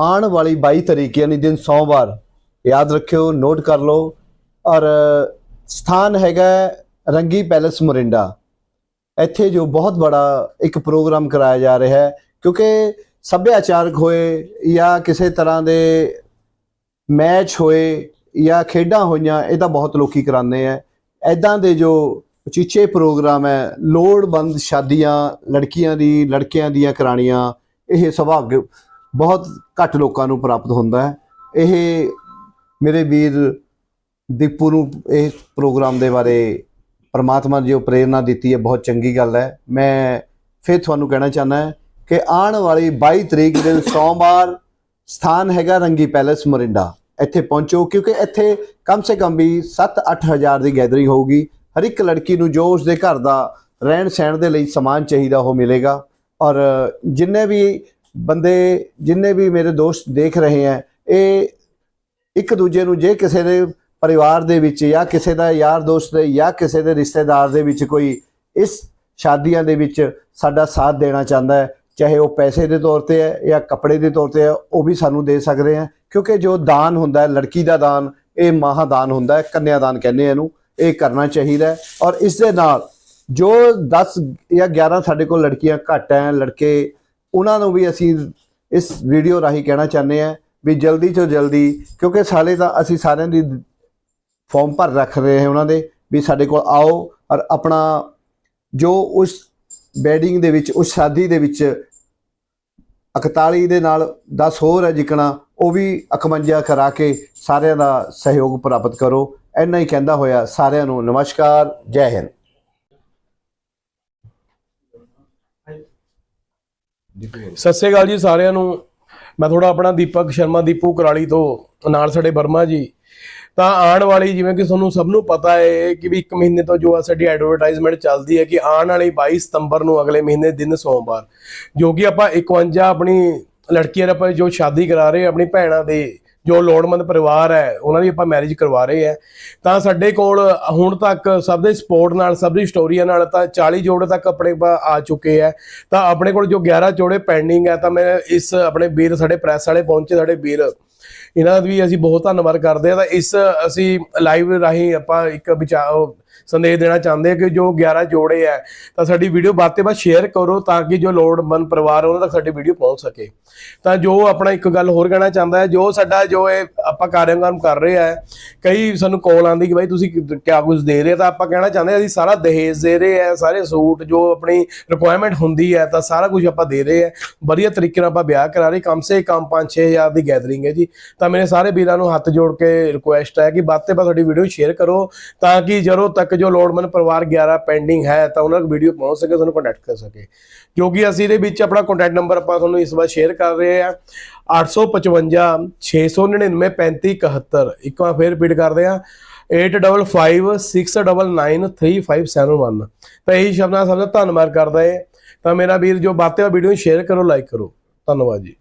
ਆਉਣ ਵਾਲੀ 22 ਤਰੀਕ, ਯਾਨੀ ਦਿਨ ਸੋਮਵਾਰ, ਯਾਦ ਰੱਖਿਓ ਨੋਟ ਕਰ ਲਓ। ਔਰ ਸਥਾਨ ਹੈਗਾ ਰੰਗੀ ਪੈਲੇਸ ਮੋਰਿੰਡਾ। ਇੱਥੇ ਜੋ ਬਹੁਤ ਬੜਾ ਇੱਕ ਪ੍ਰੋਗਰਾਮ ਕਰਾਇਆ ਜਾ ਰਿਹਾ ਹੈ, ਕਿਉਂਕਿ ਸੱਭਿਆਚਾਰਕ ਹੋਏ ਜਾਂ ਕਿਸੇ ਤਰ੍ਹਾਂ ਦੇ ਮੈਚ ਹੋਏ ਜਾਂ ਖੇਡਾਂ ਹੋਈਆਂ, ਇਹ ਤਾਂ ਬਹੁਤ ਲੋਕੀ ਕਰਾਉਂਦੇ ਆ। ਐਦਾਂ ਦੇ ਜੋ ਉਚੀਚੇ ਪ੍ਰੋਗਰਾਮ ਹੈ, ਲੋੜਵੰਦ ਸ਼ਾਦੀਆਂ ਲੜਕੀਆਂ ਦੀ, ਲੜਕਿਆਂ ਦੀਆਂ ਕਰਾਣੀਆਂ ਇਹ ਸੁਭਾਗ ਬਹੁਤ ਘੱਟ ਲੋਕਾਂ ਨੂੰ ਪ੍ਰਾਪਤ ਹੁੰਦਾ ਹੈ। ਇਹ ਮੇਰੇ ਵੀਰ ਦੀਪੂ ਨੂੰ ਇਹ ਪ੍ਰੋਗਰਾਮ ਦੇ ਬਾਰੇ ਪਰਮਾਤਮਾ ਨੇ ਜੋ ਪ੍ਰੇਰਣਾ ਦਿੱਤੀ ਹੈ, ਬਹੁਤ ਚੰਗੀ ਗੱਲ ਹੈ। ਮੈਂ ਫਿਰ ਤੁਹਾਨੂੰ ਕਹਿਣਾ ਚਾਹੁੰਦਾ ਹਾਂ ਕਿ ਆਉਣ ਵਾਲੀ 22 ਤਰੀਕ ਦਿਨ ਸੋਮਵਾਰ ਸਥਾਨ ਹੈਗਾ ਰੰਗੀ ਪੈਲੇਸ ਮੋਰਿੰਡਾ। ਇੱਥੇ ਪਹੁੰਚੋ, ਕਿਉਂਕਿ ਇੱਥੇ ਕਮ ਸੇ ਕਮ ਵੀ 7-8 ਹਜ਼ਾਰ ਦੀ ਗੈਦਰਿੰਗ ਹੋਊਗੀ। ਹਰ ਇੱਕ ਲੜਕੀ ਨੂੰ ਜੋ ਉਸਦੇ ਘਰ ਦਾ ਰਹਿਣ ਸਹਿਣ ਦੇ ਲਈ ਸਮਾਨ ਚਾਹੀਦਾ ਉਹ ਮਿਲੇਗਾ। ਔਰ ਜਿੰਨੇ ਵੀ ਬੰਦੇ ਜਿੰਨੇ ਵੀ ਮੇਰੇ ਦੋਸਤ ਦੇਖ ਰਹੇ ਹੈ ਇਹ ਇੱਕ ਦੂਜੇ ਨੂੰ ਜੇ ਕਿਸੇ ਦੇ ਪਰਿਵਾਰ ਦੇ ਵਿੱਚ ਜਾਂ ਕਿਸੇ ਦਾ ਯਾਰ ਦੋਸਤ ਦੇ ਜਾਂ ਕਿਸੇ ਦੇ ਰਿਸ਼ਤੇਦਾਰ ਦੇ ਵਿੱਚ ਕੋਈ ਇਸ ਸ਼ਾਦੀਆਂ ਦੇ ਵਿੱਚ ਸਾਡਾ ਸਾਥ ਦੇਣਾ ਚਾਹੁੰਦਾ ਹੈ, ਚਾਹੇ ਉਹ ਪੈਸੇ ਦੇ ਤੌਰ ਤੇ ਹੈ ਜਾਂ ਕੱਪੜੇ ਦੇ ਤੌਰ ਤੇ ਹੈ, ਉਹ ਵੀ ਸਾਨੂੰ ਦੇ ਸਕਦੇ ਆ। ਕਿਉਂਕਿ ਜੋ ਦਾਨ ਹੁੰਦਾ ਹੈ, ਲੜਕੀ ਦਾ ਦਾਨ, ਇਹ ਮਹਾਦਾਨ ਹੁੰਦਾ ਹੈ ਕੰਨਿਆਦਾਨ ਕਹਿੰਦੇ ਇਹਨੂੰ, ਇਹ ਕਰਨਾ ਚਾਹੀਦਾ ਔਰ ਇਸ ਦੇ ਨਾਲ ਜੋ 10 ਜਾਂ 11 ਸਾਡੇ ਕੋਲ ਲੜਕੀਆਂ ਘੱਟ ਹੈ, ਲੜਕੇ ਉਹਨਾਂ ਨੂੰ ਵੀ ਅਸੀਂ ਇਸ ਵੀਡੀਓ ਰਾਹੀਂ ਕਹਿਣਾ ਚਾਹੁੰਦੇ ਆ ਵੀ ਜਲਦੀ ਤੋਂ ਜਲਦੀ, ਕਿਉਂਕਿ ਸਾਲੇ ਤਾਂ ਅਸੀਂ ਸਾਰਿਆਂ ਦੀ ਫਾਰਮ ਭਰ ਰੱਖ ਰਹੇ ਹਾਂ ਉਹਨਾਂ ਦੇ ਵੀ ਸਾਡੇ ਕੋਲ ਆਓ ਔਰ ਆਪਣਾ ਜੋ ਉਸ ਬੈਡਿੰਗ ਦੇ ਵਿੱਚ, ਉਸ ਸ਼ਾਦੀ ਦੇ ਵਿੱਚ 41 ਦੇ ਨਾਲ 10 ਹੋਰ ਹੈ ਜਿਕਣਾ, ਉਹ ਵੀ 51 ਕਰਾ ਕੇ ਸਾਰਿਆਂ ਦਾ ਸਹਿਯੋਗ ਪ੍ਰਾਪਤ ਕਰੋ। ਇੰਨਾ ਹੀ ਕਹਿੰਦਾ ਹੋਇਆ ਸਾਰਿਆਂ ਨੂੰ ਨਮਸਕਾਰ, ਜੈ ਹਿੰਦ। ਸਤਿ ਸ੍ਰੀ ਅਕਾਲ ਜੀ ਸਾਰਿਆਂ ਨੂੰ। ਮੈਂ ਥੋੜਾ ਆਪਣਾ ਦੀਪਕ ਸ਼ਰਮਾ ਦੀਪੂ ਕਰਾਲੀ ਤੋਂ ਨਾਲ ਸਾਡੇ ਵਰਮਾ ਜੀ। ਤਾਂ ਆਉਣ ਵਾਲੀ ਜਿਵੇਂ ਕਿ ਤੁਹਾਨੂੰ ਸਭ ਨੂੰ ਪਤਾ ਹੈ ਕਿ ਵੀ ਇੱਕ ਮਹੀਨੇ ਤੋਂ ਜੋ ਆ ਸਾਡੀ ਐਡਵਰਟਾਈਜ਼ਮੈਂਟ ਚੱਲਦੀ ਹੈ ਕਿ ਆਉਣ ਵਾਲੀ 22 ਸਤੰਬਰ ਨੂੰ ਅਗਲੇ ਮਹੀਨੇ ਦਿਨ ਸੋਮਵਾਰ, ਜੋ ਕਿ ਆਪਾਂ 51 ਆਪਣੀ ਲੜਕੀਆਂ ਦੇ ਆਪਾਂ ਜੋ ਸ਼ਾਦੀ ਕਰਾ ਰਹੇ ਆਪਣੀ ਭੈਣਾਂ ਦੇ ਜੋ ਲੋੜਵੰਦ ਪਰਿਵਾਰ ਹੈ, ਉਹਨਾਂ ਦੀ ਆਪਾਂ ਮੈਰਿਜ ਕਰਵਾ ਰਹੇ ਆ ਤਾਂ ਸਾਡੇ ਕੋਲ ਹੁਣ ਤੱਕ ਸਭ ਦੇ ਸਪੋਰਟ ਨਾਲ, ਸਭ ਦੀ ਸਟੋਰੀਆਂ ਨਾਲ ਤਾਂ 40 ਜੋੜੇ ਤੱਕ ਆਪਣੇ ਪਾ ਆ ਚੁੱਕੇ ਆ ਤਾਂ ਆਪਣੇ ਕੋਲ ਜੋ 11 ਜੋੜੇ ਪੈਂਡਿੰਗ ਹੈ, ਤਾਂ ਮੈਂ ਇਸ ਆਪਣੇ ਵੀਰ ਸਾਡੇ ਪ੍ਰੈਸ ਵਾਲੇ ਪਹੁੰਚੇ, ਸਾਡੇ ਵੀਰ। ਇਹਨਾਂ ਦਾ ਵੀ ਅਸੀਂ ਬਹੁਤ ਧੰਨਵਾਦ ਕਰਦੇ ਆ ਤਾਂ ਇਸ ਅਸੀਂ ਲਾਈਵ ਰਾਹੀਂ ਆਪਾਂ ਇੱਕ ਵਿਚਾਰ ਸੰਦੇਸ਼ ਦੇਣਾ ਚਾਹੁੰਦੇ ਆ ਕਿ ਜੋ 11 ਜੋੜੇ ਆ, ਤਾਂ ਸਾਡੀ ਵੀਡੀਓ ਬਾਤ ਤੇ ਬਾਤ ਸ਼ੇਅਰ ਕਰੋ ਤਾਂ ਕਿ ਜੋ ਲੋੜਵੰਦ ਪਰਿਵਾਰ ਉਹਨਾਂ ਤੱਕ ਸਾਡੀ ਵੀਡੀਓ ਪਹੁੰਚ ਸਕੇ। ਤਾਂ ਜੋ ਆਪਣਾ ਇੱਕ ਗੱਲ ਹੋਰ ਕਹਿਣਾ ਚਾਹੁੰਦਾ ਹੈ, ਜੋ ਸਾਡਾ ਜੋ ਇਹ ਆਪਾਂ ਕਾਰਜਕ੍ਰਮ ਕਰ ਰਹੇ ਆ, ਕਈ ਸਾਨੂੰ ਕਾਲ ਆਉਂਦੀ ਕਿ ਬਾਈ ਤੁਸੀਂ ਕਿਆ ਕੁਝ ਦੇ ਰਹੇ ਤਾਂ ਆਪਾਂ ਕਹਿਣਾ ਚਾਹੁੰਦੇ ਹਾਂ ਅਸੀਂ ਸਾਰਾ ਦਹੇਜ ਦੇ ਰਹੇ ਆ, ਸਾਰੇ ਸੂਟ ਜੋ ਆਪਣੀ ਰਿਕੁਆਇਰਮੈਂਟ ਹੁੰਦੀ ਹੈ ਤਾਂ ਸਾਰਾ ਕੁਝ ਆਪਾਂ ਦੇ ਰਹੇ ਆ। ਵਧੀਆ ਤਰੀਕੇ ਨਾਲ ਆਪਾਂ ਵਿਆਹ ਕਰਾ ਰਹੇ, ਕਮ ਸੇ ਕਮ 5-6000 ਦੀ ਗੈਦਰਿੰਗ ਹੈ ਜੀ। ਤਾਂ ਮੇਰੇ ਸਾਰੇ ਵੀਰਾਂ ਨੂੰ ਹੱਥ ਜੋੜ ਕੇ ਰਿਕੁਐਸਟ ਹੈ ਕਿ ਵੱਧ ਤੇ ਵੱਧ ਤੁਹਾਡੀ ਵੀਡੀਓ ਸ਼ੇਅਰ ਕਰੋ, ਤਾਂ ਕਿ ਜਦੋਂ ਤੱਕ ਜੋ ਲੋੜਮੰਦ ਪਰਿਵਾਰ 11 ਪੈਂਡਿੰਗ ਹੈ, ਤਾਂ ਉਹਨਾਂ ਤੱਕ ਵੀਡੀਓ ਪਹੁੰਚ ਸਕੇ, ਤੁਹਾਨੂੰ ਕੰਟੈਕਟ ਕਰ ਸਕੇ। ਕਿਉਂਕਿ ਅਸੀਂ ਇਹਦੇ ਵਿੱਚ ਆਪਣਾ ਕੰਟੈਕਟ ਨੰਬਰ ਆਪਾਂ ਤੁਹਾਨੂੰ ਇਸ ਵਾਰ ਸ਼ੇਅਰ ਕਰ ਰਹੇ ਆ 855 699 3571 ਇੱਕ ਵਾਰ ਫੇਰ ਰਿਪੀਟ ਕਰਦੇ ਆ 8556993571 ਤਾਂ ਇਹੀ ਸ਼ਬਦਾਂ ਸਭ ਦਾ ਧੰਨਵਾਦ ਕਰਦਾ ਹੈ। ਤਾਂ ਮੇਰਾ ਵੀਰ, ਜੋ ਬਾਤੇ ਵੀਡੀਓ ਸ਼ੇਅਰ ਕਰੋ ਲਾਈਕ ਕਰੋ। ਧੰਨਵਾਦ ਜੀ।